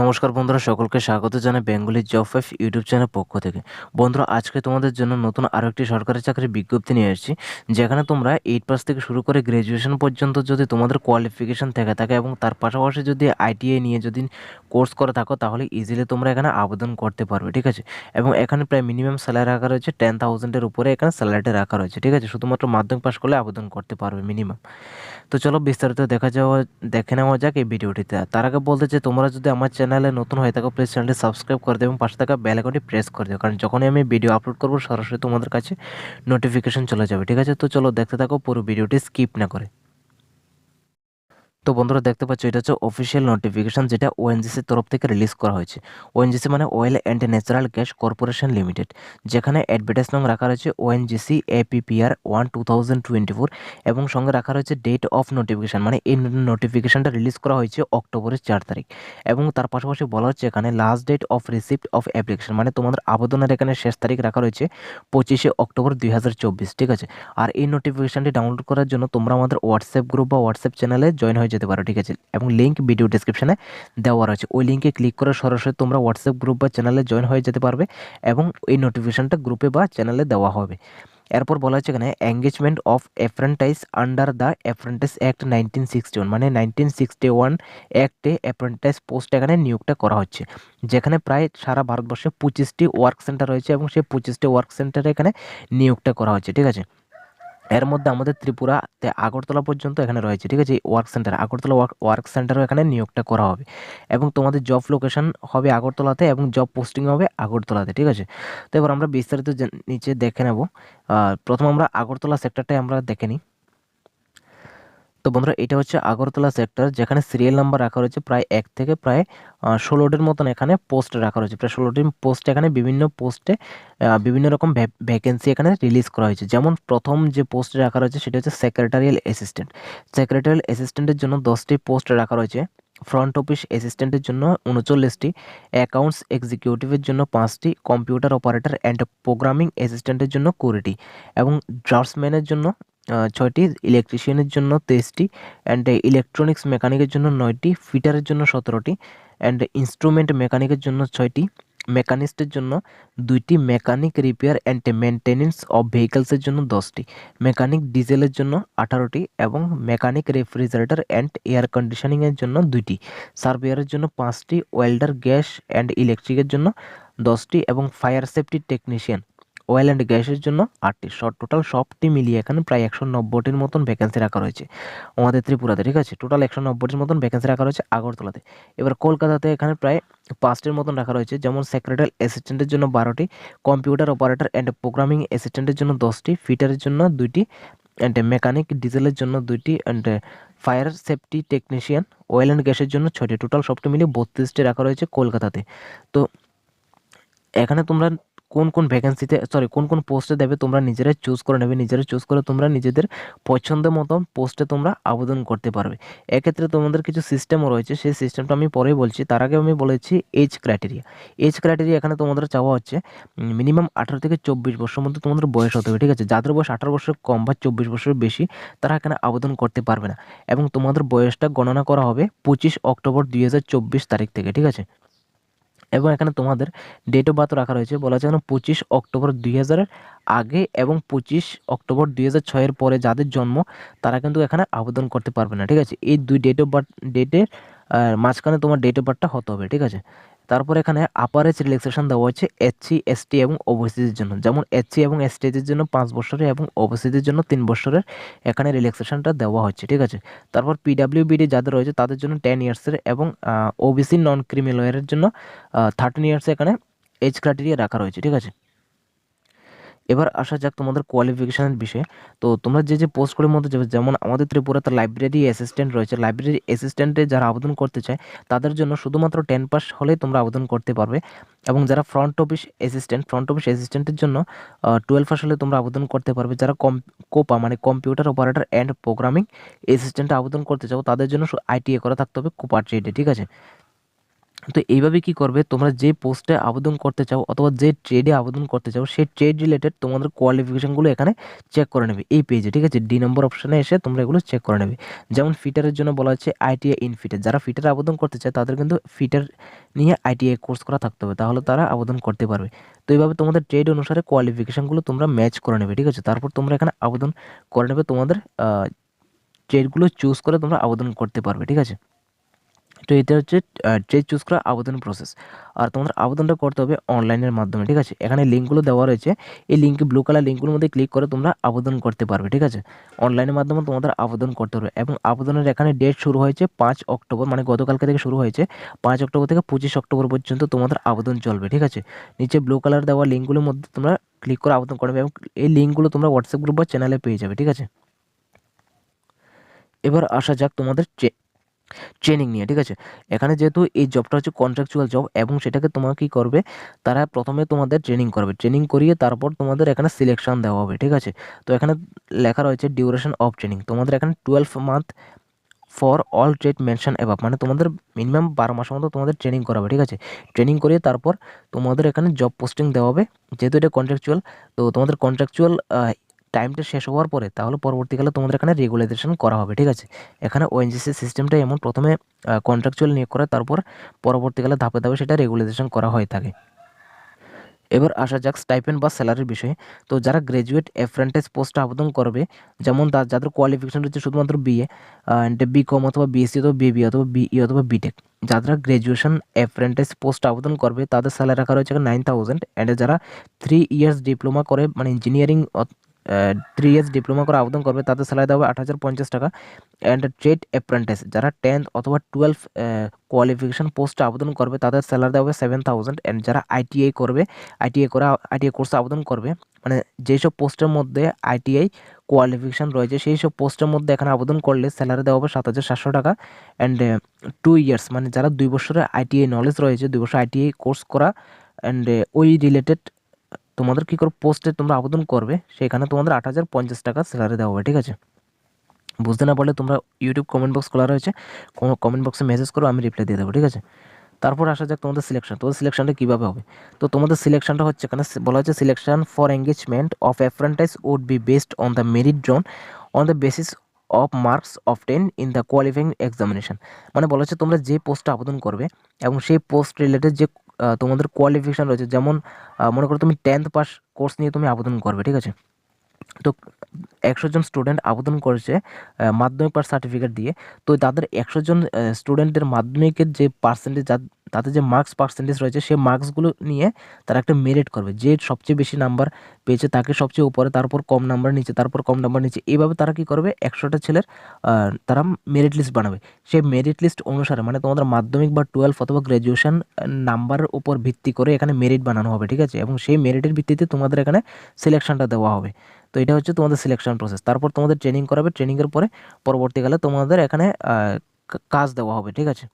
নমস্কার বন্ধুরা, সকলকে স্বাগত জানাই Bengali job five YouTube channel পক্ষ থেকে। বন্ধুরা, আজকে তোমাদের জন্য নতুন আরও একটি সরকারি চাকরির বিজ্ঞপ্তি নিয়ে এসেছি, যেখানে তোমরা এইট পাস থেকে শুরু করে গ্র্যাজুয়েশন পর্যন্ত যদি তোমাদের কোয়ালিফিকেশন থেকে থাকে এবং তার পাশাপাশি যদি আইটিআই নিয়ে যদি কোর্স করে থাকো, তাহলে ইজিলি তোমরা এখানে আবেদন করতে পারবে, ঠিক আছে? এবং এখানে প্রায় মিনিমাম স্যালারি রাখা রয়েছে টেন থাউজেন্ডের উপরে এখানে স্যালারিটা রাখা রয়েছে, ঠিক আছে? শুধুমাত্র মাধ্যমিক পাস করলে আবেদন করতে পারবে মিনিমাম তো চলো বিস্তারিত দেখা যাওয়া, দেখে নেওয়া যাক এই ভিডিওটিতে। তার আগে বলতে যে তোমরা যদি আমার নতুন হয়ে থাকো প্লিজ চ্যানেলটি সাবস্ক্রাইব করে দেবে এবং পাশে থাকা বেল আইকনটি প্রেস করে দেবে। কারণ যখনই আমি ভিডিও আপলোড করব, সরাসরি তোমাদের কাছে নোটিফিকেশন চলে যাবে, ঠিক আছে? তো চলো দেখতে থাকো, পুরো ভিডিওটি স্কিপ না করে। তো বন্ধুরা দেখতে পাচ্ছ, এটা হচ্ছে অফিসিয়াল নোটিফিকেশন যেটা ওএনজিসির তরফ থেকে রিলিজ করা হয়েছে। ওএনজিসি মানে oil and natural gas corporation limited যেখানে অ্যাডভার্টাইজ নং রাখা রয়েছে ONGC APPR one two thousand twenty four এবং সঙ্গে রাখা রয়েছে ডেট অফ নোটিফিকেশান মানে এই নোটিফিকেশানটা রিলিজ করা হয়েছে অক্টোবরের চার তারিখ। এবং তার পাশাপাশি বলা হচ্ছে এখানে last date of receipt of application মানে তোমাদের আবেদনের এখানে শেষ তারিখ রাখা রয়েছে পঁচিশে অক্টোবর দুই হাজার চব্বিশ, ঠিক আছে? আর এই নোটিফিকেশানটি ডাউনলোড করার জন্য তোমরা আমাদের হোয়াটসঅ্যাপ গ্রুপ বা হোয়াটসঅ্যাপ চ্যানেলে জয়েন হয়ে যেতে পারো, ঠিক আছে? এবং লিঙ্ক ভিডিও ডিসক্রিপশানে দেওয়া রয়েছে। ওই লিঙ্কে ক্লিক করে সরাসরি তোমরা হোয়াটসঅ্যাপ গ্রুপ বা চ্যানেলে জয়েন হয়ে যেতে পারবে এবং এই নোটিফিকেশানটা গ্রুপে বা চ্যানেলে দেওয়া হবে। এরপর বলা হচ্ছে এখানে engagement of apprentices under the apprentices act nineteen sixty one মানে নাইনটিন সিক্সটি ওয়ান অ্যাক্টে অ্যাপ্রেন্টাইজ পোস্ট এখানে নিয়োগটা করা হচ্ছে, যেখানে প্রায় সারা ভারতবর্ষে পঁচিশটি ওয়ার্ক সেন্টার রয়েছে এবং সেই পঁচিশটি ওয়ার্ক সেন্টারে এখানে নিয়োগটা করা হচ্ছে, ঠিক আছে? এর মধ্যে আমাদের ত্রিপুরাতে আগরতলা পর্যন্ত এখানে রয়েছে, ঠিক আছে? Work centre Agartala work work সেন্টারও এখানে নিয়োগটা করা হবে। এবং তোমাদের জব লোকেশন হবে আগরতলাতে এবং জব পোস্টিং হবে আগরতলাতে, ঠিক আছে? তো এবার আমরা বিস্তারিত নিচে দেখে নেব। প্রথম আমরা আগরতলা সেক্টরটাই আমরা দেখে নিই। তো বন্ধুরা, এটা হচ্ছে আগরতলা সেক্টর যেখানে সিরিয়াল নাম্বার রাখা রয়েছে প্রায় এক থেকে প্রায় ষোলোটির মতন এখানে পোস্ট রাখা রয়েছে। প্রায় ষোলোটি পোস্ট এখানে বিভিন্ন পোস্টে বিভিন্ন রকম ভ্যাকেন্সি এখানে রিলিজ করা হয়েছে। যেমন প্রথম যে পোস্ট রাখা রয়েছে, সেটা হচ্ছে সেক্রেটারিয়াল অ্যাসিস্ট্যান্ট সেক্রেটারিয়াল অ্যাসিস্ট্যান্টের জন্য দশটি পোস্ট রাখা রয়েছে। ফ্রন্ট অফিস অ্যাসিস্ট্যান্টের জন্য উনচল্লিশটি অ্যাকাউন্টস এক্সিকিউটিভের জন্য পাঁচটি কম্পিউটার অপারেটর অ্যান্ড প্রোগ্রামিং অ্যাসিস্ট্যান্টের জন্য কুড়িটি এবং ড্রাফটসম্যানের জন্য ছয়টি ইলেকট্রিশিয়ানের জন্য তেইশটি অ্যান্ড ইলেকট্রনিক্স মেকানিকের জন্য নয়টি ফিটারের জন্য সতেরোটি অ্যান্ড ইনস্ট্রুমেন্ট মেকানিকের জন্য ছয়টি মেকানিস্টের জন্য দুইটি mechanic repair and maintenance of ভেহিকলসের জন্য দশটি মেকানিক ডিজেলের জন্য আঠারোটি এবং মেকানিক রেফ্রিজারেটর অ্যান্ড এয়ার কন্ডিশনিংয়ের জন্য দুইটি সার্ভেয়ারের জন্য পাঁচটি ওয়েল্ডার গ্যাস অ্যান্ড ইলেকট্রিকের জন্য দশটি এবং fire safety technician oil and গ্যাসের জন্য আটটি শর্ট টোটাল সবটি মিলিয়ে এখানে প্রায় একশো নব্বইটির মতন ভ্যাকেন্সি রাখা রয়েছে। আমাদের ত্রিপুরাতে, ঠিক আছে? টোটাল একশো নব্বইটির মতন ভ্যাকেন্সি রাখা রয়েছে আগরতলাতে। এবার কলকাতাতে এখানে প্রায় পাঁচটির মতন রাখা রয়েছে। যেমন সেক্রেটারি অ্যাসিস্ট্যান্টের জন্য বারোটি কম্পিউটার অপারেটর অ্যান্ড প্রোগ্রামিং অ্যাসিস্ট্যান্টের জন্য দশটি ফিটারের জন্য দুইটি অ্যান্ড মেকানিক ডিজেলের জন্য দুইটি and fire safety technician oil and গ্যাসের জন্য ছয়টি। টোটাল সবটি মিলিয়ে বত্রিশটি রাখা রয়েছে কলকাতাতে। তো এখানে তোমরা কোন কোন ভ্যাকেন্সিতে সরি কোন কোন পোস্টে দেবে তোমরা নিজেরাই চুজ করে নেবে নিজেরা চুজ করে তোমরা নিজেদের পছন্দ মতো পোস্টে তোমরা আবেদন করতে পারবে। এক্ষেত্রে তোমাদের কিছু সিস্টেমও রয়েছে, সেই সিস্টেমটা আমি পরেই বলছি। তার আগে আমি বলেছি এজ ক্রাইটেরিয়া এজ ক্রাইটেরিয়া এখানে তোমাদের চাওয়া হচ্ছে মিনিমাম আঠারো থেকে চব্বিশ বছর মধ্যে তোমাদের বয়স হতে হবে, ঠিক আছে? যাদের বয়স আঠারো বছর কম বা চব্বিশ বছরের বেশি, তারা এখানে আবেদন করতে পারবে না। এবং তোমাদের বয়সটা গণনা করা হবে পঁচিশ অক্টোবর দুই হাজার চব্বিশ তারিখ থেকে, ঠিক আছে? এবং এখানে তোমাদের ডেট অফ বার্থ রাখা রয়েছে। বলা এখানে পঁচিশ অক্টোবর দুই হাজারের আগে এবং পঁচিশ অক্টোবর দুই হাজার ছয়ের পরে যাদের জন্ম, তারা কিন্তু এখানে আবেদন করতে পারবে না, ঠিক আছে? এই দুই ডেট অফ বার্থ ডেটের মাঝখানে তোমার ডেট অফ বার্থটা হতে হবে, ঠিক আছে? তারপর এখানে আপার এজ রিল্যাক্সেশন দেওয়া হয়েছে এসসি এসটি এবং ওবিসিদের জন্য। যেমন এসসি এবং এসটিদের জন্য পাঁচ বছরের এবং ওবিসিদের জন্য তিন বছরের এখানে রিল্যাক্সেশনটা দেওয়া হচ্ছে ঠিক আছে? তারপর পিডাব্লিউবিডি যাদের রয়েছে তাদের জন্য টেন ইয়ার্সের এবং ওবিসি নন ক্রিমিলয়ের জন্য থার্টিন ইয়ার্স এখানে এজ ক্রাইটেরিয়া রাখা রয়েছে, ঠিক আছে? এবার আসা যাক তোমাদের কোয়ালিফিকেশানের বিষয়ে। তো তোমরা যে যে পোস্টগুলির মধ্যে যাবে, যেমন আমাদের ত্রিপুরাতে লাইব্রেরি অ্যাসিস্ট্যান্ট রয়েছে। লাইব্রেরি অ্যাসিস্ট্যান্টে যারা আবেদন করতে চায়, তাদের জন্য শুধুমাত্র টেন পাস হলেই তোমরা আবেদন করতে পারবে। এবং যারা front office assistant front office অ্যাসিস্ট্যান্টের জন্য টুয়েলভ পাস হলে তোমরা আবেদন করতে পারবে। যারা কম কোপা মানে কম্পিউটার অপারেটর অ্যান্ড প্রোগ্রামিং অ্যাসিস্ট্যান্টে আবেদন করতে চাও, তাদের জন্য আইটিএ করা থাকতে হবে কোপার ট্রেডে ঠিক আছে? তো এইভাবে কি করবে? তোমরা যে পোস্টে আবেদন করতে চাও অথবা যে ট্রেডে আবেদন করতে চাও, সেই ট্রেড রিলেটেড তোমাদের কোয়ালিফিকেশনগুলো এখানে চেক করে নেবে এই পেজে ঠিক আছে? ডি নম্বর অপশানে এসে তোমরা এগুলো চেক করে নেবে। যেমন ফিটারের জন্য বলা হচ্ছে আইটিআই ইন ফিটার যারা ফিটারে আবেদন করতে চায়, তাদের কিন্তু ফিটার নিয়ে আইটিআই কোর্স করা থাকতে হবে। তাহলে তারা আবেদন করতে পারবে। তো এইভাবে তোমাদের ট্রেড অনুসারে কোয়ালিফিকেশনগুলো তোমরা ম্যাচ করে নেবে, ঠিক আছে? তারপর তোমরা এখানে আবেদন করে নেবে। তোমাদের ট্রেডগুলো চুজ করে তোমরা আবেদন করতে পারবে, ঠিক আছে? তো এটা হচ্ছে ট্রেড চুজ করা আবেদন প্রসেস আর তোমাদের আবেদনটা করতে হবে অনলাইনের মাধ্যমে, ঠিক আছে? এখানে লিঙ্কগুলো দেওয়া রয়েছে। এই লিঙ্কে ব্লু কালার লিঙ্কগুলোর মধ্যে ক্লিক করে তোমরা আবেদন করতে পারবে, ঠিক আছে? অনলাইনের মাধ্যমে তোমাদের আবেদন করতে হবে এবং আবেদনের এখানে ডেট শুরু হয়েছে পাঁচ অক্টোবর মানে গতকালকে থেকে শুরু হয়েছে। পাঁচ অক্টোবর থেকে পঁচিশ অক্টোবর পর্যন্ত তোমাদের আবেদন চলবে, ঠিক আছে? নিচে ব্লু কালার দেওয়া লিঙ্কগুলোর মধ্যে তোমরা ক্লিক করে আবেদন করবে এবং এই লিঙ্কগুলো তোমরা হোয়াটসঅ্যাপ গ্রুপ বা চ্যানেলে পেয়ে যাবে, ঠিক আছে? এবার আসা যাক তোমাদের ট্রেনিং নিয়ে, ঠিক আছে? এখানে যেহেতু এই জবটা হচ্ছে কন্ট্রাকচুয়াল জব এবং সেটাকে তোমার কী করবে? তারা প্রথমে তোমাদের ট্রেনিং করবে। ট্রেনিং করিয়ে তারপর তোমাদের এখানে সিলেকশন দেওয়া হবে, ঠিক আছে? তো এখানে লেখা রয়েছে ডিউরেশন অফ ট্রেনিং তোমাদের এখানে twelve month for all trade mention above মানে তোমাদের মিনিমাম বারো মাসের মতো তোমাদের ট্রেনিং করাবে, ঠিক আছে? ট্রেনিং করিয়ে তারপর তোমাদের এখানে জব পোস্টিং দেওয়া হবে। যেহেতু এটা কন্ট্রাকচুয়াল তো তোমাদের কন্ট্রাকচুয়াল টাইমটা শেষ হওয়ার পরে তাহলে পরবর্তীকালে তোমাদের এখানে রেগুলাইজেশন করা হবে, ঠিক আছে? এখানে ওএনজিসি সিস্টেমটা এমন প্রথমে কন্ট্রাকচুয়াল নিয়োগ করে, তারপর পরবর্তীকালে ধাপে ধাপে সেটা রেগুলাইজেশন করা হয়ে থাকে। এবার আসা যাক স্টাইপেন বা স্যালারির বিষয়ে। তো যারা গ্র্যাজুয়েট অ্যাপ্রেন্টিস পোস্টে আবেদন করবে, যেমন যাদের কোয়ালিফিকেশন রয়েছে শুধুমাত্র বিএ অ্যান্ড বি কম অথবা বিএসসি অথবা বিবি অথবা বিই অথবা বিটেক যারা গ্র্যাজুয়েশন অ্যাপ্রেন্টিস পোস্ট আবেদন করবে, তাদের স্যালারি রাখা রয়েছে নাইন থাউজেন্ড অ্যান্ড যারা থ্রি ইয়ার্স ডিপ্লোমা করে মানে ইঞ্জিনিয়ারিং থ্রি ইয়ার্স ডিপ্লোমা করে আবেদন করবে, তাদের স্যালারি দেওয়া হবে আট হাজার পঞ্চাশ টাকা অ্যান্ড ট্রেড অ্যাপ্রেন্টিস যারা টেন্থ অথবা টুয়েলভ কোয়ালিফিকেশন পোস্টে আবেদন করবে, তাদের স্যালারি দেওয়া হবে সেভেন থাউজেন্ড অ্যান্ড যারা আইটিআই করবে আইটিআই করে আইটিআই কোর্সে আবেদন করবে মানে যেসব পোস্টের মধ্যে আইটিআই কোয়ালিফিকেশান রয়েছে সেই সব পোস্টের মধ্যে এখানে আবেদন করলে স্যালারি দেওয়া হবে সাত হাজার সাতশো টাকা অ্যান্ড টু ইয়ার্স মানে যারা দুই বছরের আইটিআই নলেজ রয়েছে, দুই বছর আইটিআই কোর্স করা অ্যান্ড ওই রিলেটেড তোমাদের কী করে পোস্টে তোমরা আবেদন করবে, সেখানে তোমাদের আট হাজার পঞ্চাশ টাকা স্যালারি দেওয়া হবে, ঠিক আছে? বুঝতে না পারলে তোমরা ইউটিউব কমেন্ট বক্স খোলা রয়েছে কমেন্ট বক্সে মেসেজ করো, আমি রিপ্লাই দিয়ে দেবো, ঠিক আছে? তারপর আসা যাক তোমাদের সিলেকশন তোমাদের সিলেকশনটা কীভাবে হবে? তো তোমাদের সিলেকশনটা হচ্ছে এখানে বলা হচ্ছে selection for engagement of apprentices would be based on the merit drawn on the basis of marks of ten in the qualifying examination মানে বলা হচ্ছে তোমরা যে পোস্টটা আবেদন করবে এবং সেই পোস্ট রিলেটেড যে তোমাদের কোয়ালিফিকেশান রয়েছে। যেমন মনে করো তুমি টেন্থ পাস কোর্স নিয়ে তুমি আবেদন করবে, ঠিক আছে? তো একশো জন স্টুডেন্ট আবেদন করেছে মাধ্যমিক পাস সার্টিফিকেট দিয়ে। তো তাদের একশো জন স্টুডেন্টের মাধ্যমিকের যে পার্সেন্টেজ তাতে যে মার্কস পার্সেন্টেজ রয়েছে সেই মার্কসগুলো নিয়ে তারা একটা মেরিট করবে। যে সবচেয়ে বেশি নাম্বার পেয়েছে তাকে সবচেয়ে উপরে তারপর কম নাম্বার নিচে তারপর কম নাম্বার নিচে, এইভাবে তারা কি করবে? একশোটা ছেলের তারা মেরিট লিস্ট বানাবে। সেই মেরিট লিস্ট অনুসারে মানে তোমাদের মাধ্যমিক বা টুয়েলভ অথবা গ্র্যাজুয়েশন নাম্বারের উপর ভিত্তি করে এখানে মেরিট বানানো হবে, ঠিক আছে? এবং সেই মেরিটের ভিত্তিতে তোমাদের এখানে সিলেকশনটা দেওয়া হবে। তো এটা হচ্ছে তোমাদের সিলেকশন প্রসেস তারপর তোমাদের ট্রেনিং করাবে। ট্রেনিংয়ের পরে পরবর্তীকালে তোমাদের এখানে কাজ দেওয়া হবে, ঠিক আছে?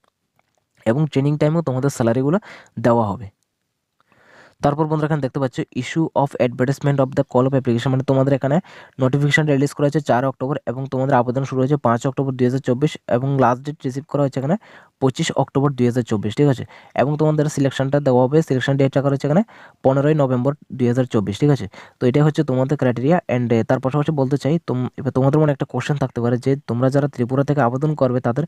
এবং ট্রেনিং টাইমেও তোমাদের স্যালারিগুলো দেওয়া হবে। তারপর বন্ধুরা এখানে দেখতে পাচ্ছ issue of advertisement of the call of application মানে তোমাদের এখানে নোটিফিকেশন রিলিজ করা হয়েছে চার অক্টোবর এবং তোমাদের আবেদন শুরু হয়েছে পাঁচ অক্টোবর দুই হাজার চব্বিশ এবং লাস্ট ডেট রিসিভ করা হয়েছে এখানে পঁচিশ অক্টোবর দুই হাজার চব্বিশ, ঠিক আছে? এবং তোমাদের সিলেকশনটা দেওয়া হবে সিলেকশন ডেটটা করা রয়েছে এখানে পনেরোই নভেম্বর দুই হাজার চব্বিশ, ঠিক আছে? তো এটাই হচ্ছে তোমাদের ক্রাইটেরিয়া অ্যান্ড তার পাশাপাশি বলতে চাই তোমাদের মনে একটা কোশ্চেন থাকতে পারে যে তোমরা যারা ত্রিপুরা থেকে আবেদন করবে তাদের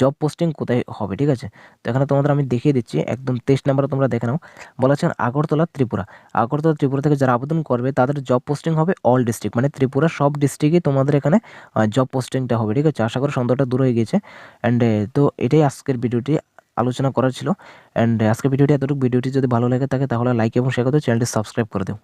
জব পোস্টিং কোথায় হবে, ঠিক আছে? তো এখানে তোমাদের আমি দেখিয়ে দিচ্ছি, একদম তেইশ নাম্বারে তোমরা দেখে নাও। বলেছেন আগরতলা ত্রিপুরা। আগরতলা ত্রিপুরা থেকে যারা আবেদন করবে, তাদের জব পোস্টিং হবে অল ডিস্ট্রিক্ট মানে ত্রিপুরা সব ডিস্ট্রিক্টই তোমাদের এখানে জব পোস্টিংটা হবে, ঠিক আছে? আশা করি সন্দেহটা দূর হয়ে গেছে অ্যান্ড তো এটাই আজকের ভিডিওটি, আলোচনা করা ছিল। অ্যান্ড আজকের ভিডিওটি এতটুকু। ভিডিওটি যদি ভালো লাগে থাকে, তাহলে লাইক এবং শেয়ার করে চ্যানেলটি সাবস্ক্রাইব করে দেও।